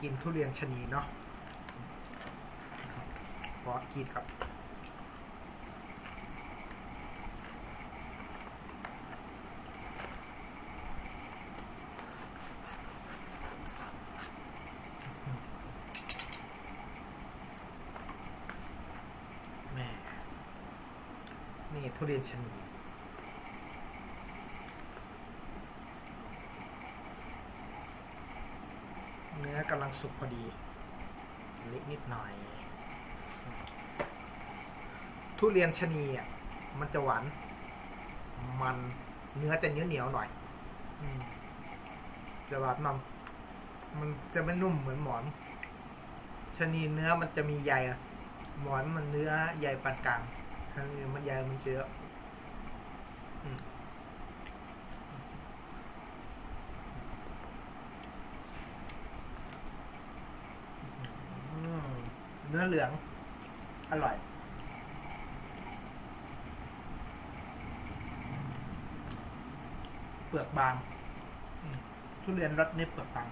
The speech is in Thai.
กินทุเรียนชะนีเนาะขอกินกับแม่นี่ทุเรียนชะนี เนื้อกำลังสุกพอดี เล็กนิดหน่อย ทุเรียนชะนีอะมันจะหวาน มันเนื้อจะเนียวเหนียวหน่อยจะหวานมันมันจะไม่นุ่มเหมือนหมอนชะนีเนื้อมันจะมีใยหมอนมันเนื้อใยปานกลางชะนีมันใยมันเยอะอืม อืม เนื้อเหลือง อร่อย เปลือกบางทุเรียนรสนี้เปลือกบาง